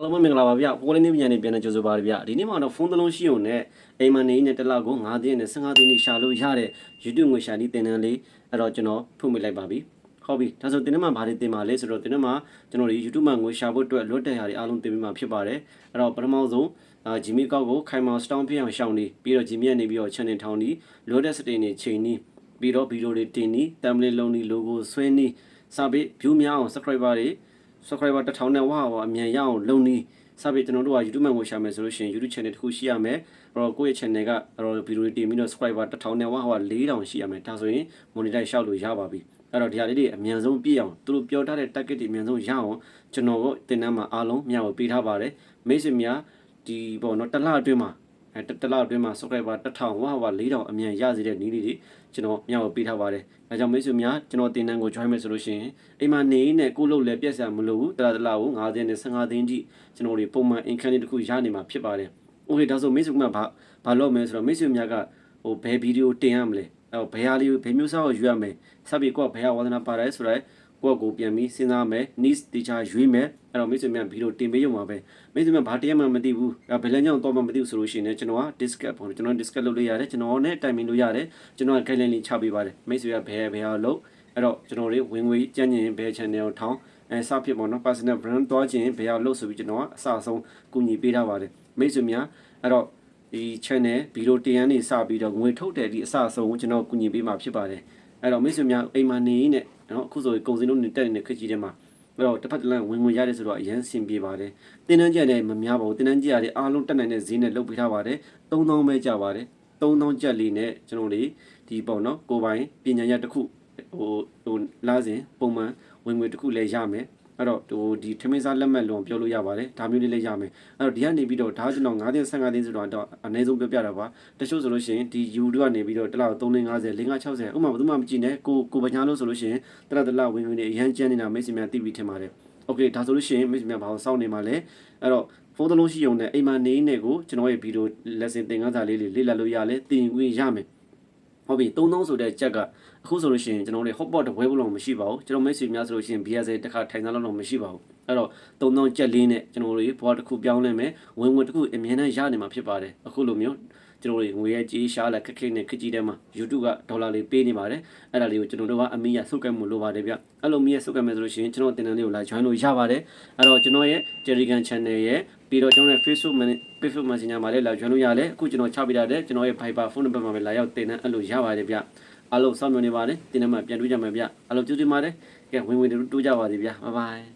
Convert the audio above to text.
အားလုံးပဲမင်္ဂလာပါဗျပိုးလေးနေပြန်နေပြန်နေကြိုဆိုပါရဗျဒီနေ့မှာတော့ဖုန်းတစ်လုံးရှိုံနဲ့အိမ်မနေနဲ့တစ်လောက်ကို9သိန်းနဲ့15သိန်းနဲ့ရှာလို့ရတဲ့ YouTube ငွေရှာနည်းတင်တန်းလေးအဲ့တော့ကျွန်တော်ဖွင့်ပြလိုက်ပါပြီဟုတ်ပြီဒါဆိုတင်ထဲမှာဘာတွေတင်ပါလဲဆိုတော့တင်ထဲမှာကျွန်တော်ဒီ YouTube မှာငွေရှာဖို့အတွက်လွတ်တဲ့ဟာတွေအားလုံးတင်ပေးမှာဖြစ်ပါတယ်အဲ့တော့ပထမဆုံးအာ Gmail ကောက်ကိုခိုင်မောင် Stone ဖြစ်အောင်ရှောင်းနေပြီးတော့ Gmail နေပြီးတော့ channel ထောင်းနေလွတ်တဲ့ setting တွေချိန်နေပြီးတော့ဗီဒီယိုတွေတင်နေ thumbnail လုံးနေ logo ဆွဲနေစပြီး view များအောင် subscriber တွေ subscriber တစ်ထောင်နဲ့ဝါဝါအမြန်ရအောင်လုပ်နေစပြီးကျွန်တော်တို့က YouTube မှာငွေရှာမယ်ဆိုလို့ရှိရင် YouTube channel တစ်ခုရှိရမယ်အဲ့တော့ကိုယ့်ရဲ့ channel ကအဲ့တော့ဗီဒီယိုတွေတင်ပြီးတော့ subscriber တစ်ထောင်နဲ့ဝါဝါ4000ရှိရမယ်ဒါဆိုရင် monetize ရှောက်လို့ရပါပြီအဲ့တော့ဒီဟာလေးတွေအမြန်ဆုံးပြည့်အောင်သူတို့ပြောထားတဲ့ target တွေအမြန်ဆုံးရအောင်ကျွန်တော်တို့တင်တန်းမှာအားလုံးမျှဝေပေးထားပါတယ်မိတ်ဆွေများဒီပေါ့နော်တစ်လအတွင်းမှာ အဲတစ်တစ်လအတွင်းမှာ subscriber 1000ဝါဝါ4000အမြန်ရစေတဲ့နည်းလေးတွေကျွန်တော်မျှဝေပေးထားပါတယ်။ဒါကြောင့်မိတ်ဆွေများကျွန်တော်တင်တန်းကို join မယ်ဆိုလို့ရှိရင်အိမ်မှာနေနဲ့ကိုလို့လည်းပြက်စရာမလိုဘူးတလားတလားကို9သိန်းနဲ့15သိန်းကြီးကျွန်တော်တို့ပုံမှန် income လေးတစ်ခုရနေမှာဖြစ်ပါတယ်။ Okay ဒါဆိုမိတ်ဆွေများဘာဘာလုပ်မလဲဆိုတော့မိတ်ဆွေများကဟိုဘယ်ဗီဒီယိုတင်ရမလဲ။အဲဘယ်ဟာလေးဘယ်မျိုးစားကိုယူရမလဲ။စပ်ပြီးကိုကဘယ်ဟာဝါသနာပါတယ်ဆိုတော့ ကိုယ့်ကိုပြန်ပြီးစဉ်းစားမယ် niche တေချာရွေးမယ်အဲ့တော့မိတ်ဆွေများဗီဒီယိုတင်ပေးရုံပါပဲမိတ်ဆွေများဘာတရားမှမသိဘူးဘယ်လမ်းကြောင်းတော့မှမသိဘူးဆိုလို့ရှိရင်ကျွန်တော်က discuss ပေါ့ကျွန်တော် discuss လုပ်လို့ရတယ်ကျွန်တော်နဲ့တိုင်ပင်လို့ရတယ်ကျွန်တော်က guideline လေးချပေးပါတယ်မိတ်ဆွေကဘယ်ဘယ်ဟာလုပ်အဲ့တော့ကျွန်တော်တွေဝင်ငွေကြံ့ညင်ဘယ် channel ကိုထောင်းအဲစဖြစ်ပေါ့နော် personal brand တွားခြင်းဘယ်ဟာလုပ်ဆိုပြီးကျွန်တော်ကအစအဆုံးကူညီပေးထားပါတယ်မိတ်ဆွေများအဲ့တော့ဒီ channel ဗီဒီယိုတင်ရန်နေစပြီးတော့ငွေထုတ်တယ်ဒီအစအဆုံးကိုကျွန်တော်ကူညီပေးမှာဖြစ်ပါတယ်အဲ့တော့မိတ်ဆွေများအိမ်မှာနေနေ နော်အခုဆိုရင်ကုန်စည်လုံးနေတက်နေတဲ့ခက်ကြီးထဲမှာအဲ့တော့တစ်ဖက်တစ်လမ်းဝင်ဝင်ရတယ်ဆိုတော့အရင်ဆင်ပြေပါတယ်တင်းတန်းကြက်လည်းမများပါဘူးတင်းတန်းကြက်ရတယ်အားလုံးတက်နိုင်တဲ့ဈေးနဲ့လုပ်ပေးထားပါတယ်3000ပဲကြပါတယ်3000ကြက်လေးနဲ့ကျွန်တော်တို့ဒီပေါ့နော်ကိုပိုင်ပညာရတစ်ခုဟိုဟိုလာစဉ်ပုံမှန်ဝင်ငွေတစ်ခုလည်းရမယ် အဲ့တော့ဟိုဒီထမင်းစားလက်မှတ်လုံးပြောလို့ရပါတယ်ဒါမျိုးလေးလည်းရမယ်အဲ့တော့ဒီကနေပြီးတော့ဒါကျွန်တော်9သိန်း15သိန်းဆိုတော့အနည်းဆုံးပြောပြတာပါတချို့ဆိုလို့ရှိရင်ဒီ U တို့ကနေပြီးတော့တစ်လောက်350 560ဥမာဘယ်သူမှမကြည့်နဲ့ကိုကိုပညာလို့ဆိုလို့ရှိရင်တရတလဝင်ဝင်နေအရန်ကျန်းနေတာမိတ်ဆွေများသိပြီးထင်ပါတယ်โอเคဒါဆိုလို့ရှိရင်မိတ်ဆွေများဘာလို့စောင့်နေမှာလဲအဲ့တော့ဖုန်းသလုံးရှိုံနဲ့အိမ်မှာနေနေကိုကျွန်တော်ရဲ့ဗီဒီယို lesson သင်ခန်းစာလေးလေးလေ့လာလို့ရလဲသင်ခွင့်ရမယ် ဟုတ်ပြီ3000ဆိုတဲ့ချက်ကအခုဆိုလို့ရှိရင်ကျွန်တော်တို့ hotpot တပွဲဘလုံးမရှိပါဘူးကျွန်တော်မိတ်ဆွေများဆိုလို့ရှိရင် BSA တစ်ခါထိုင်စားလို့တော့မရှိပါဘူးအဲ့တော့3000ချက်လေးနဲ့ကျွန်တော်တို့ဘွားတစ်ခုပြောင်းလဲမယ်ဝင်ဝင်တစ်ခုအမြဲတမ်းရနေမှာဖြစ်ပါတယ်အခုလိုမျိုးကျွန်တော်တို့ငွေရဲ့ကြီးရှားလာခက်ခဲနဲ့ခက်ကြီးတဲမှာ YouTube ကဒေါ်လာလေးပေးနေပါတယ်အဲ့ဒါလေးကိုကျွန်တော်တို့ကအမီးရဆုတ်ကဲမှုလိုပါတယ်ဗျအဲ့လိုမီးရဆုတ်ကဲမယ်ဆိုလို့ရှိရင်ကျွန်တော်တင်တန်းလေးကိုလာ join လို့ရပါတယ်အဲ့တော့ကျွန်တော်ရဲ့ Telegram channel ရဲ့ ပြီးတော့ကျွန်တော်ရဲ့ Facebook Facebook Messenger မှာလည်းလာ join လို့ရတယ်အခုကျွန်တော်ချပေးထားတဲ့ကျွန်တော်ရဲ့ Viber ဖုန်းနံပါတ်မှာပဲလာရောက်တင်တန်းအဲ့လိုရပါတယ်ဗျအားလုံးစောင့်မျှော်နေပါတယ်တင်တန်းမှာပြန်တွေ့ကြမယ်ဗျအားလုံးကျေးဇူးတင်ပါတယ်ကဲဝင်ဝင်တူကြပါသေးဗျ bye bye